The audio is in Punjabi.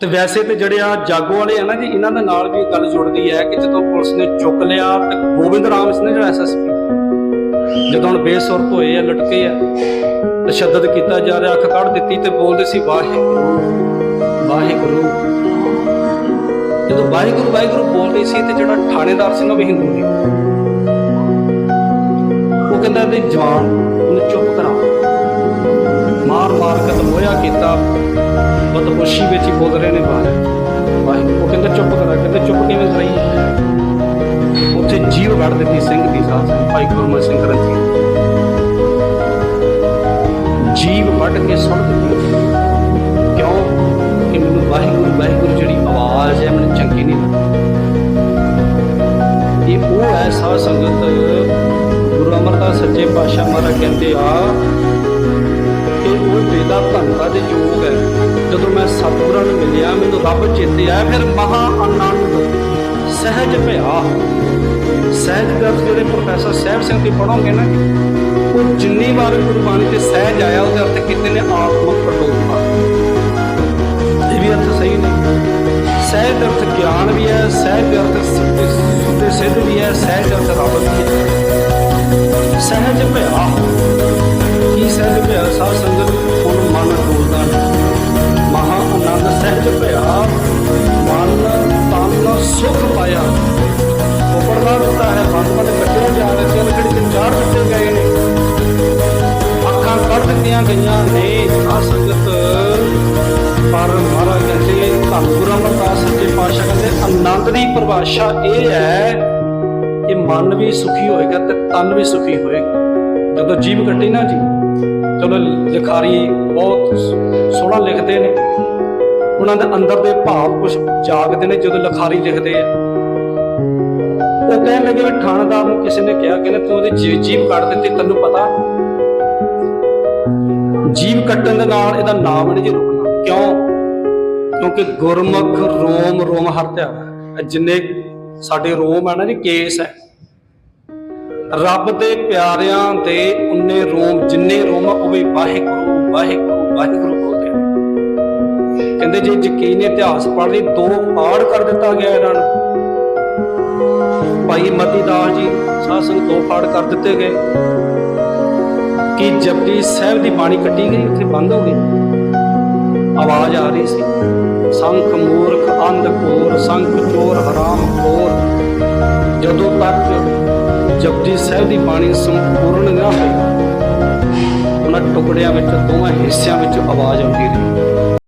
ਤੇ ਵੈਸੇ ਤੇ ਜਿਹੜੇ ਆ ਜਾਗੋ ਵਾਲੇ ਆ ਨਾ ਜੀ, ਇਹਨਾਂ ਦੇ ਨਾਲ ਵੀ ਗੱਲ ਜੁੜਦੀ ਹੈ ਕਿ ਜਦੋਂ ਪੁਲਿਸ ਨੇ ਚੁੱਕ ਲਿਆ ਤੇ ਗੋਬਿੰਦ ਰਾਮ ਸਿੰਘ ਨੇ ਜਿਹੜਾ ਐਸਐਸਪੀ ਜਦੋਂ ਹੁਣ ਬੇਸੁਰਤ ਹੋਏ ਆ, ਲਟਕੇ ਆ ਤਸ਼ੱਦਦ ਕੀਤਾ ਜਾ ਰਿਹਾ, ਅੱਖ ਕੱਢ ਦਿੱਤੀ ਤੇ ਬੋਲਦੇ ਸੀ ਵਾਹਿਗੁਰੂ ਵਾਹਿਗੁਰੂ। ਜਦੋਂ ਵਾਹਿਗੁਰੂ ਵਾਹਿਗੁਰੂ ਬੋਲਦੇ ਸੀ ਤੇ ਜਿਹੜਾ ਥਾਣੇਦਾਰ ਸਿੰਘ ਉਹ ਵੀ ਹਿੰਦੂ ਸੀ। ਉਹ ਕਹਿੰਦਾ ਤੇ ਜਵਾਨ, ਉਹਨੂੰ ਚੁੱਪ ਕਰਾ। ਮਾਰ ਮਾਰ ਕੇ ਲੋਇਆ ਕੀਤਾ ਬਦਪੁਸ਼ੀ ਵਿੱਚ ਹੀ ਰਹੇ ਨੇ ਬਾਹਰ। ਵਾਹਿਗੁਰੂ ਉਹ ਕਹਿੰਦਾ ਚੁੱਪ ਕਰਾ, ਕਹਿੰਦੇ ਚੁੱਪ ਕਿਵੇਂ ਕਰਾਈ? ਉੱਥੇ ਜੀਵ ਵੜ ਦਿੱਤੀ ਸਿੰਘ ਦੀ ਸਾਥ ਭਾਈ ਗੁਰਮਤ ਸਿੰਘ ਗ੍ਰੰਥੀ ਜੀਵ ਵੱਢ ਕੇ ਸੁੱਟ ਦਿੱਤੀ। ਕਿਉਂ? ਕਿ ਮੈਨੂੰ ਵਾਹਿਗੁਰੂ ਵਾਹਿਗੁਰੂ ਜਿਹੜੀ ਆਵਾਜ਼ ਹੈ, ਮੈਨੂੰ ਚੰਗੀ ਨਹੀਂ ਲੱਗਦੀ। ਇਹ ਉਹ ਹੈ ਸਾਧ ਸੰਗਤ, ਗੁਰੂ ਅਮਰਦਾਸ ਸੱਚੇ ਪਾਤਸ਼ਾਹ ਮਹਾਰਾਜ ਕਹਿੰਦੇ ਆ ਉਹ ਵੇਦਾ ਦੇ ਯੋਗ ਹੈ। ਜਦੋਂ ਮੈਂ ਸਤਿਗੁਰਾਂ ਨੂੰ ਮਿਲਿਆ, ਮੈਨੂੰ ਰੱਬ ਚੇਤੇ ਆਇਆ ਫਿਰ ਮਹਾ ਆਨੰਦ ਸਹਿਜ ਭਇਆ। ਸਹਿਜ ਦਾ ਜਿਹੜੇ ਪ੍ਰੋਫੈਸਰ ਸਾਹਿਬ ਸਿੰਘ ਦੀ ਪੜੋਗੇ ਨਾ, ਉਹ ਜਿੰਨੀ ਵਾਰ ਗੁਰਬਾਣੀ ਤੇ ਸਹਿਜ ਆਇਆ, ਉਹਦੇ ਅਰਥ ਕਿਤੇ ਨੇ ਆਤਮਕ ਪ੍ਰਲੋਭਾ ਇਹ ਵੀ ਅਰਥ ਸਹੀ ਨਹੀਂ। ਸਹਿਜ ਅਰਥ ਗਿਆਨ ਵੀ ਹੈ, ਸਹਿਜ ਅਰਥ ਸਿੱਧੇ ਸਿੱਧ ਵੀ ਹੈ, ਸਹਿਜ ਅਰਥ ਰੱਬ ਵੀ ਹੈ ਸਹਿਜ ਭਇਆ। ਕੀ ਸਹਿਜ ਭਇਆ? ਸਾਧ ਸੰਗਤ ਦਿੱਤੀਆਂ ਗਈਆਂ ਨੇ। ਸਾਧ ਸੰਗਤ ਪਰ ਮਹਾਰਾਜ ਕਹਿੰਦੇ, ਧੰਨ ਗੁਰੂ ਅਮਰਦਾਸ ਸੱਚੇ ਪਾਤਸ਼ਾਹ ਕਹਿੰਦੇ, ਆਨੰਦ ਦੀ ਪਰਿਭਾਸ਼ਾ ਇਹ ਹੈ ਕਿ ਮਨ ਵੀ ਸੁਖੀ ਹੋਏਗਾ ਤੇ ਤਨ ਵੀ ਸੁਖੀ ਹੋਏਗਾ। ਜਦੋਂ ਜੀਵ ਕੱਟੀ ਨਾ ਜੀ, ਚਲੋ ਲਿਖਾਰੀ ਬਹੁਤ ਸੋਹਣਾ ਲਿਖਦੇ ਨੇ। ਉਹਨਾਂ ਦੇ ਅੰਦਰ ਦੇ ਭਾਵ ਕੁਝ ਜਾਗਦੇ ਨੇ, ਜਦੋਂ ਲਿਖਾਰੀ ਲਿਖਦੇ ਆ। ਉਹ ਕਹਿਣ ਲੱਗੇ ਵੀ ਥਾਣੇਦਾਰ ਨੂੰ ਕਿਸੇ ਨੇ ਕਿਹਾ ਕਿ ਤੂੰ ਉਹਦੀ ਜੀ- ਜੀਭ ਕੱਢ ਦਿੱਤੀ, ਤੈਨੂੰ ਪਤਾ ਜੀਵ ਕੱਟਣ ਦੇ ਨਾਲ ਇਹਦਾ ਨਾਮ ਨਹੀਂ ਜੀ ਰੁਕਣਾ। ਕਿਉਂ? ਕਿਉਂਕਿ ਗੁਰਮੁਖ ਰੋਮ ਰੋਮ ਹਰਤਿਆ ਇਹ ਜਿੰਨੇ ਸਾਡੇ ਰੋਮ ਹੈ ਨਾ ਜੀ ਕੇਸ ਹੈ। ਰੱਬ ਦੇ ਪਿਆਰਿਆਂ ਦੇ ਉਨੇ ਰੋਮ ਜਿੰਨੇ ਰੋਮ ਆ, ਉਹ ਵੀ ਵਾਹਿਗੁਰੂ ਵਾਹਿਗੁਰੂ ਵਾਹਿਗੁਰੂ ਬੋਲਦੇ ਨੇ। ਕਹਿੰਦੇ ਜੇ ਯਕੀਨ ਇਤਿਹਾਸ ਪੜ੍ਹ ਲਈ ਦੋ ਪਾੜ ਕਰ ਦਿੱਤਾ ਗਿਆ ਇਹਨਾਂ ਨੂੰ। ਭਾਈ ਮਤੀ ਦਾਸ ਜੀ ਸਾਧ ਸੰਗਤ ਦੋ ਪਾੜ ਕਰ ਦਿੱਤੇ ਗਏ। ਕਿ ਜਪਜੀ ਸਾਹਿਬ ਦੀ ਬਾਣੀ ਕੱਟੀ ਗਈ, ਉੱਥੇ ਬੰਦ ਹੋ ਗਈ। ਆਵਾਜ਼ ਆ ਰਹੀ ਸੀ। ਸੰਖ ਮੂਰਖ, ਅੰਧ ਕੋਰ ਸੰਖ ਚੋਰ, ਹਰਾਮ ਖੋਰ। ਜਦੋਂ ਤੱਕ ਜਪਜੀ ਸਾਹਿਬ ਦੀ ਬਾਣੀ ਸੰਪੂਰਨ ਨਾ ਹੋਈ, ਉਹਨਾਂ ਟੁਕੜਿਆਂ ਵਿੱਚ, ਦੋਵਾਂ ਹਿੱਸਿਆਂ ਵਿੱਚ ਆਵਾਜ਼ ਆਉਂਦੀ ਰਹੀ।